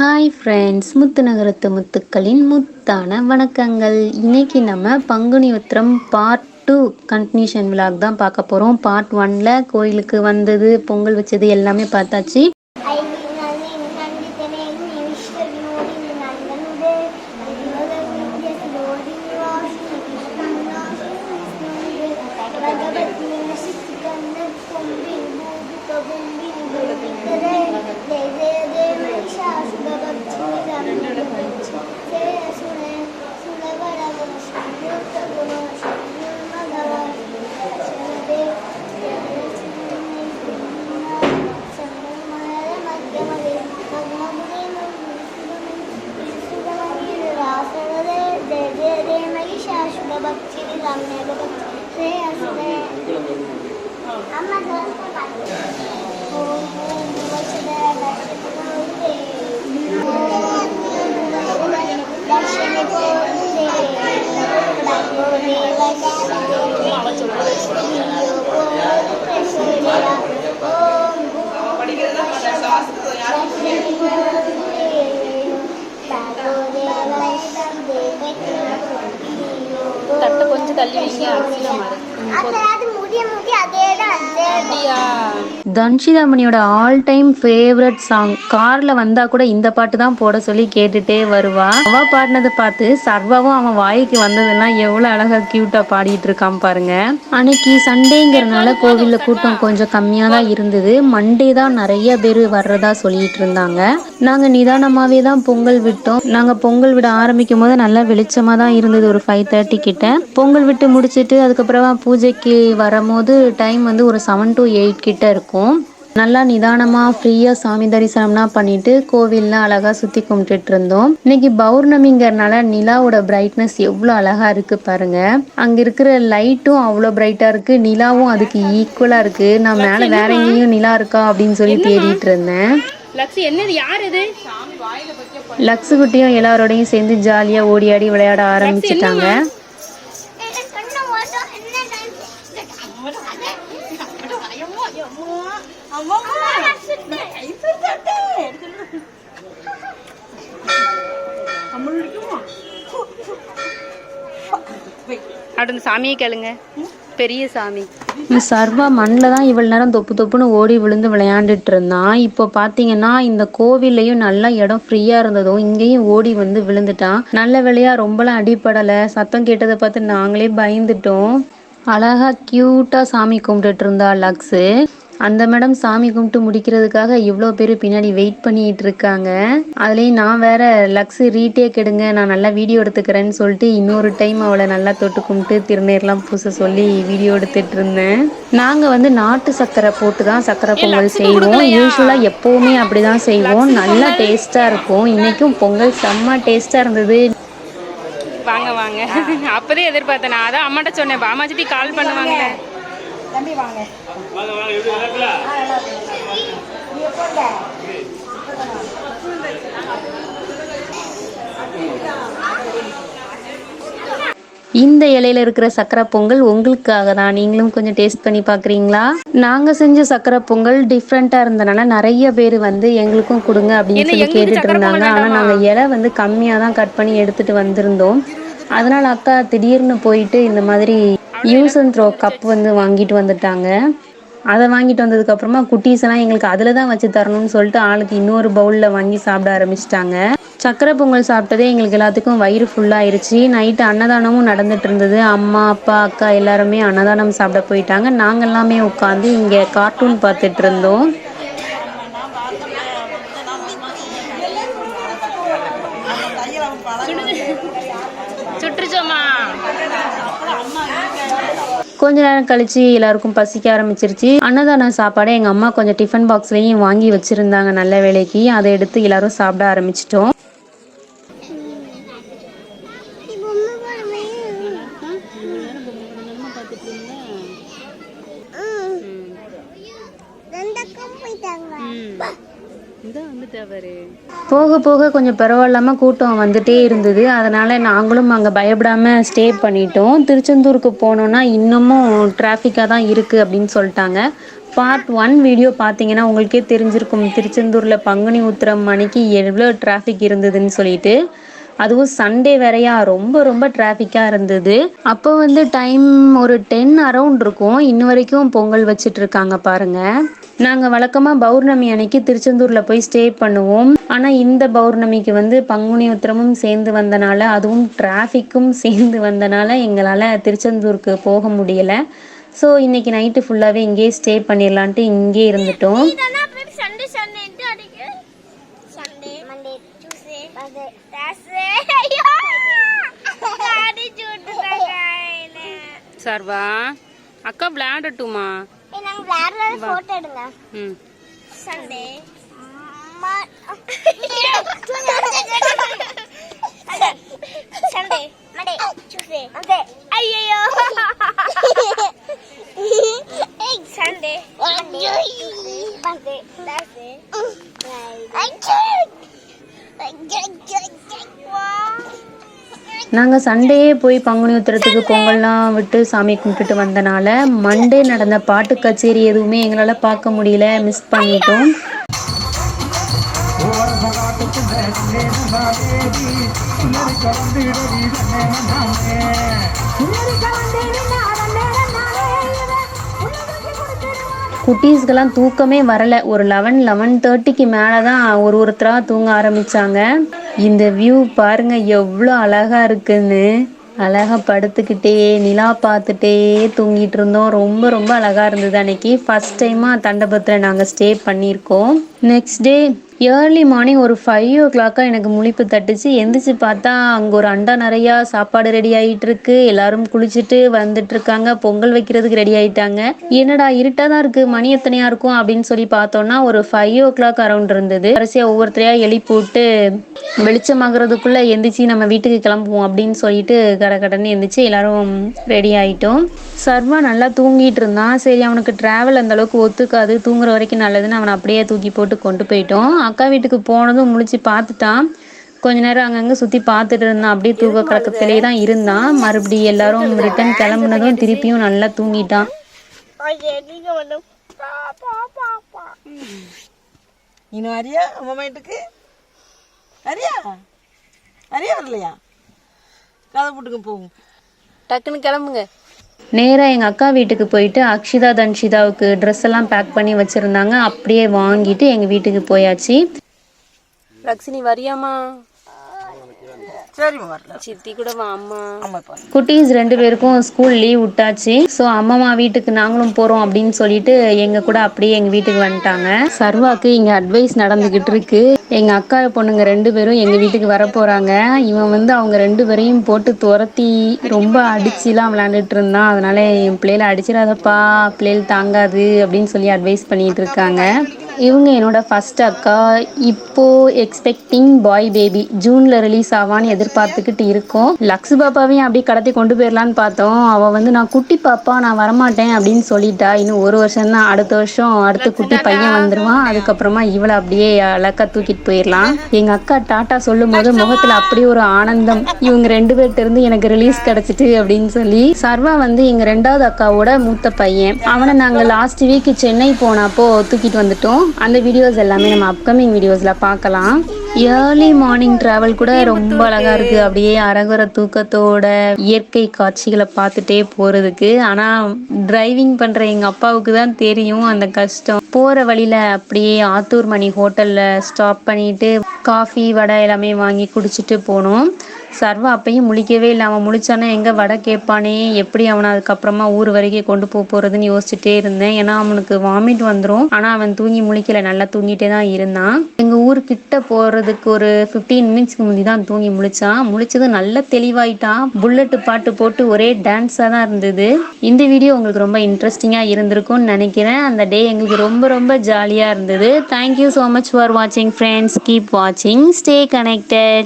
Hi friends முத்து நகரத்து முத்துக்களின் முத்தான வணக்கங்கள். இன்னைக்கு நம்ம Panguni Uthiram part two continuation விழாக் தான் பார்க்க போகிறோம் பார்ட் ஒனில் கோயிலுக்கு வந்தது பொங்கல் வச்சது எல்லாமே பார்த்தாச்சு. தள்ளி வைங்க அரிசியில மாறு தன்ஷிதாமணியோட ஆல் டைம் ஃபேவரட் சாங் கார்ல வந்தா கூட இந்த பாட்டு தான் போட சொல்லி கேட்டுட்டே வருவா. அவ பாடினதை பார்த்து சர்வாவும் அவன் வாய்க்கு வந்ததுன்னா எவ்வளவு அழகா கியூட்டா பாடிட்டு இருக்கான் பாருங்க. அன்னைக்கு சண்டேங்கிறனால கோவில்ல கூட்டம் கொஞ்சம் கம்மியா தான் இருந்தது. மண்டே தான் நிறைய பேர் வர்றதா சொல்லிட்டு இருந்தாங்க. நாங்க நிதானமாவே தான் பொங்கல் விட்டோம். நாங்க பொங்கல் விட ஆரம்பிக்கும் போது நல்லா வெளிச்சமா தான் இருந்தது ஒரு ஃபைவ் தேர்ட்டி கிட்ட. பொங்கல் விட்டு முடிச்சிட்டு அதுக்கப்புறமா பூஜைக்கு வரும்போது டைம் வந்து ஒரு செவன் டு எயிட் கிட்ட இருக்கும். நல்லா நிதானமா ஃப்ரீயா சாமி தரிசனம்லாம் பண்ணிட்டு கோவில்ல அழகா சுத்தி கும்பிட்டுட்டு இருந்தோம் இன்னைக்கு பௌர்ணமிங்கிறனால நிலாவோட பிரைட்னஸ் எவ்வளோ அழகா இருக்கு பாருங்க. அங்க இருக்கிற லைட்டும் அவ்வளோ பிரைட்டா இருக்கு. நிலாவும் அதுக்கு ஈக்குவலா இருக்கு. நான் மேல வேற எங்கேயும் நிலா இருக்கா அப்படின்னு சொல்லி தேடிட்டு இருந்தேன் லக்ஸி என்னது? யார் இது? லக்ஸு குட்டியும் எல்லாரோடையும் சேர்ந்து ஜாலியா ஓடி ஆடி விளையாட ஆரம்பிச்சிட்டாங்க. அப்படி இந்த சாமியை கேளுங்க. பெரிய சாமி. இந்த சர்வா மண்ணில் தான் இவ்வளோ நேரம் தொப்பு தொப்புன்னு ஓடி விழுந்து விளையாண்டுட்டு இருந்தான். இப்போ பார்த்தீங்கன்னா இந்த கோவில்லையும் நல்லா இடம் ஃப்ரீயாக இருந்ததும் இங்கேயும் ஓடி வந்து விழுந்துட்டான். நல்ல வேலையாக ரொம்பலாம் அடிப்படலை சத்தம் கேட்டதை பார்த்து நாங்களே பயந்துட்டோம். அழகா க்யூட்டாக சாமி கும்பிட்டுட்டு இருந்தா லக்ஸு. அந்த மேடம் சாமி கும்பிட்டு முடிக்கிறதுக்காக இவ்வளோ பேர் பின்னாடி வெயிட் பண்ணிட்டு இருக்காங்க. அதுலேயும் நான் வேற லக்ஸு ரீடேக் எடுங்க நான் நல்லா வீடியோ எடுத்துக்கிறேன்னு சொல்லிட்டு இன்னொரு டைம் அவளை நல்லா தொட்டு கும்பிட்டு திருநீர்லாம் பூச சொல்லி வீடியோ எடுத்துட்டு இருந்தேன். நாங்கள் வந்து நாட்டு சர்க்கரை போட்டு தான் சர்க்கரை பொங்கல் செய்வோம். யூஸ்வலாக எப்போவுமே அப்படி தான் செய்வோம் நல்லா டேஸ்ட்டாக இருக்கும். இன்றைக்கும் பொங்கல் செம்ம டேஸ்ட்டாக இருந்தது. வாங்க வாங்க. அப்பதே எதிர்பார்த்தேன். நான் அதான் அம்மாட்ட சொன்னேன். பாமா சித்தி கால் பண்ணுவாங்க இந்த இலையில இருக்கிற சக்கரை பொங்கல் உங்களுக்காக தான். நீங்களும் கொஞ்சம் டேஸ்ட் பண்ணி பார்க்குறீங்களா? நாங்கள் செஞ்ச சக்கரை பொங்கல் டிஃப்ரெண்ட்டாக இருந்தனால நிறைய பேர் வந்து எங்களுக்கும் கொடுங்க அப்படின்னு சொல்லி கேட்டுட்டு இருந்தாங்க. ஆனால் நாங்கள் இலை வந்து கம்மியாக தான் கட் பண்ணி எடுத்துட்டு வந்திருந்தோம். அதனால் அக்கா திடீர்னு போயிட்டு இந்த மாதிரி யூஸ் அண்ட் த்ரோ கப் வந்து வாங்கிட்டு வந்துட்டாங்க. அதை வாங்கிட்டு வந்ததுக்கப்புறமா குட்டீஸ் எல்லாம் எங்களுக்கு அதில் தான் வச்சு தரணும்னு சொல்லிட்டு ஆளுக்கு இன்னொரு பவுலில் வாங்கி சாப்பிட ஆரம்பிச்சிட்டாங்க. சக்கரை பொங்கல் சாப்பிட்டதே எங்களுக்கு எல்லாத்துக்கும் வயிறு ஃபுல்லாயிருச்சு நைட்டு அன்னதானமும் நடந்துட்டு இருந்தது. அம்மா அப்பா அக்கா எல்லாருமே அன்னதானம் சாப்பிட போயிட்டாங்க. நாங்கள் எல்லாமே உட்காந்து இங்கே கார்ட்டூன் பார்த்துட்டு இருந்தோம். கொஞ்ச நேரம் கழிச்சு எல்லாருக்கும் பசிக்க ஆரம்பிச்சிருச்சு. அன்னதான சாப்பாடு எங்கள் அம்மா கொஞ்சம் டிஃபன் பாக்ஸ்லயும் வாங்கி வச்சுருந்தாங்க நல்ல வேலைக்கு. அதை எடுத்து எல்லாரும் சாப்பிட ஆரம்பிச்சிட்டோம். போக கொஞ்சம் பரவாயில்லாமல் கூட்டம் வந்துட்டே இருந்தது. அதனால் நாங்களும் அங்கே பயப்படாமல் ஸ்டே பண்ணிட்டோம். திருச்செந்தூருக்கு போனோன்னா இன்னமும் டிராஃபிக்காக தான் இருக்குது அப்படின்னு சொல்லிட்டாங்க. பார்ட் ஒன் வீடியோ பார்த்தீங்கன்னா உங்களுக்கே தெரிஞ்சிருக்கும். திருச்செந்தூரில் பங்குனி உத்திரம் மணிக்கு எவ்வளோ டிராஃபிக் இருந்ததுன்னு சொல்லிட்டு. அதுவும் சண்டே வேறையா ரொம்ப ரொம்ப டிராஃபிக்காக இருந்தது. அப்போ வந்து டைம் ஒரு டென் அரவுண்ட் இருக்கும். இன்ன வரைக்கும் பொங்கல் வச்சுட்டு இருக்காங்க பாருங்கள் நாங்கள் வழக்கமாக பௌர்ணமி அன்னைக்கு திருச்செந்தூரில் போய் ஸ்டே பண்ணுவோம். ஆனால் இந்த பௌர்ணமிக்கு வந்து பங்குனி உத்திரமும் சேர்ந்து வந்தனால அதுவும் டிராஃபிக்கும் சேர்ந்து வந்தனால எங்களால் திருச்செந்தூருக்கு போக முடியலை. ஸோ இன்னைக்கு நைட்டு ஃபுல்லாகவே இங்கேயே ஸ்டே பண்ணிடலான்ட்டு இங்கே இருந்துட்டோம். சர்வா அக்கா விளையாடட்டுமா? நாங்க வேற வேற போட்டோ எடுங்க ம் Sunday Sunday Monday Tuesday Monday ஐயோ சண்டே மண்டே மண்டே தேர்ஸ்டே நாங்கள் சண்டேயே போய் பங்குனி உத்திரத்துக்கு பொங்கல்லாம் விட்டு சாமி கும்பிட்டுட்டு வந்தனால மண்டே நடந்த பாட்டு கச்சேரி எதுவுமே எங்களால் பார்க்க முடியல மிஸ் பண்ணிட்டோம். குட்டீஸ்க்கெல்லாம் தூக்கமே வரல. ஒரு லெவன் லெவன் தேர்ட்டிக்கு மேலே தான் ஒரு ஒருத்தராக தூங்க ஆரம்பித்தாங்க இந்த வியூ பாருங்க எவ்வளோ அழகா இருக்குன்னு. அழகா படுத்துக்கிட்டே நிலா பார்த்துட்டே தூங்கிட்டு இருந்தோம். ரொம்ப ரொம்ப அழகாக இருந்தது அன்னைக்கு. ஃபஸ்ட் டைமாக தண்டபத்தில் நாங்கள் ஸ்டே பண்ணியிருக்கோம். நெக்ஸ்ட் டே ஏர்லி மார்னிங் ஒரு ஃபைவ் ஓ கிளாக்காக எனக்கு முழிப்பு தட்டுச்சு. எந்திரிச்சு பார்த்தா அங்கே ஒரு அண்டா நிறையா சாப்பாடு ரெடி ஆகிட்டு இருக்கு எல்லாரும் குளிச்சுட்டு வந்துட்டு இருக்காங்க பொங்கல் வைக்கிறதுக்கு ரெடி ஆகிட்டாங்க என்னடா இருட்டாக தான் இருக்கு. மணி எத்தனையா இருக்கும் அப்படின்னு சொல்லி பார்த்தோம்னா ஒரு ஃபைவ் ஓ கிளாக் அரௌண்ட் இருந்தது. கடைசியாக ஒவ்வொருத்தரையா எலி போட்டு வெளிச்சமாகறதுக்குள்ளே எந்திரிச்சு நம்ம வீட்டுக்கு கிளம்புவோம் அப்படின்னு சொல்லிட்டு கட கடன்னு எந்திரிச்சு எல்லாரும் ரெடி ஆகிட்டோம் சர்வா நல்லா தூங்கிட்டு இருந்தான். சரி அவனுக்கு ட்ராவல் அந்த அளவுக்கு ஒத்துக்காது. தூங்குற வரைக்கும் நல்லதுன்னு அவனை அப்படியே தூக்கி போட்டு கொண்டு போயிட்டோம். அக்கா வீட்டுக்கு போனதும் முழிச்சு பார்த்துட்டான். கொஞ்ச நேரம் அங்கங்கே சுற்றி பார்த்துட்டு இருந்தான். அப்படியே தூக்க கலக்கத்திலே தான் இருந்தான். மறுபடியும் எல்லாரும் ரிட்டர்ன் கிளம்புனதும் திருப்பியும் நல்லா தூங்கிட்டான். இன்னும் அரியா அம்மா வீட்டுக்கு அரியா? அரியா வரலையா? கதை போட்டுக்கு போகும் டக்குன்னு கிளம்புங்க. நேராக எங்கள் அக்கா வீட்டுக்கு போயிட்டு அக்ஷிதா தன்ஷிதாவுக்கு ட்ரெஸ் எல்லாம் பேக் பண்ணி வச்சுருந்தாங்க. அப்படியே வாங்கிட்டு எங்கள் வீட்டுக்கு போயாச்சு. லக்ஷ்மி வரியாமா சித்தி கூட குட்டீஸ் ரெண்டு பேருக்கும் ஸ்கூல் லீவ் விட்டாச்சு. ஸோ அம்மாமா வீட்டுக்கு நாங்களும் போகிறோம் அப்படின்னு சொல்லிட்டு எங்கள் கூட அப்படியே எங்கள் வீட்டுக்கு வந்துட்டாங்க. சர்வாக்கு இங்கே அட்வைஸ் நடந்துக்கிட்டு இருக்கு. எங்கள் அக்கா பொண்ணுங்க ரெண்டு பேரும் எங்கள் வீட்டுக்கு வர போகிறாங்க இவன் வந்து அவங்க ரெண்டு பேரையும் போட்டு துரத்தி ரொம்ப அடிச்சுலாம் விளாண்டுட்டு இருந்தான். அதனால என் பிள்ளைகளை அடிச்சிடாதப்பா பிள்ளைகள் தாங்காது அப்படின்னு சொல்லி அட்வைஸ் பண்ணிகிட்டு இருக்காங்க. இவங்க என்னோட ஃபர்ஸ்ட் அக்கா. இப்போ எக்ஸ்பெக்டிங் பாய் பேபி ஜூன்ல ரிலீஸ் ஆவான்னு எதிர்பார்த்துக்கிட்டு இருக்கோம். லக்ஸ் பாப்பாவையும் அப்படியே கடத்தி கொண்டு போயிடலான்னு பார்த்தோம். அவ வந்து நான் குட்டி பாப்பா நான் வரமாட்டேன் அப்படின்னு சொல்லிட்டா. இன்னும் ஒரு வருஷம் தான். அடுத்த வருஷம் அடுத்த குட்டி பையன் வந்துருவான். அதுக்கப்புறமா இவளை அப்படியே அழக்கா தூக்கிட்டு போயிடலாம் எங்க அக்கா டாட்டா சொல்லும் போது முகத்துல அப்படியே ஒரு ஆனந்தம். இவங்க ரெண்டு பேர்ட்ட இருந்து எனக்கு ரிலீஸ் கிடைச்சிட்டு அப்படின்னு சொல்லி சர்வா வந்து எங்க ரெண்டாவது அக்காவோட மூத்த பையன். அவனை நாங்க லாஸ்ட் வீக் சென்னை போனப்போ தூக்கிட்டு வந்துட்டோம். அந்த வீடியோஸ் எல்லாமே நம்ம அப்கமிங் வீடியோஸில் பார்க்கலாம். ஏர்லி மார்னிங் டிராவல் கூட ரொம்ப அழகா இருக்கு. அப்படியே அரகுர தூக்கத்தோட இயற்கை காட்சிகளை பார்த்துட்டே போறதுக்கு. ஆனா டிரைவிங் பண்ற எங்க அப்பாவுக்கு தான் தெரியும் அந்த கஷ்டம். போற வழியில அப்படியே ஆத்தூர் மணி ஹோட்டல்ல ஸ்டாப் பண்ணிட்டு காஃபி வடை எல்லாமே வாங்கி குடிச்சிட்டு போனோம். சர்வா அப்பையும் முழிக்கவே இல்லை. அவன் முழிச்சானா எங்கே வடை கேட்பானே? எப்படி அவனை அதுக்கப்புறமா ஊர் வரைக்கும் கொண்டு போக போகிறதுன்னு யோசிச்சுட்டே இருந்தேன். ஏன்னா அவனுக்கு வாமிட் வந்துடும் ஆனால் அவன் தூங்கி முழிக்கல. நல்லா தூங்கிட்டே தான் இருந்தான். எங்கள் ஊர் கிட்ட போகிறதுக்கு ஒரு ஃபிஃப்டீன் மினிட்ஸ்க்கு முந்தி தான் தூங்கி முழிச்சான். முழிச்சது நல்ல தெளிவாயிட்டான். புல்லட்டு பாட்டு போட்டு ஒரே டான்ஸாக தான் இருந்தது. இந்த வீடியோ உங்களுக்கு ரொம்ப இன்ட்ரெஸ்டிங்காக இருந்திருக்கும்னு நினைக்கிறேன். அந்த டே எங்களுக்கு ரொம்ப ரொம்ப ஜாலியாக இருந்தது. தேங்க்யூ ஸோ மச் ஃபார் வாட்சிங் ஃப்ரெண்ட்ஸ் கீப் வாட்சிங் ஸ்டே கனெக்டட்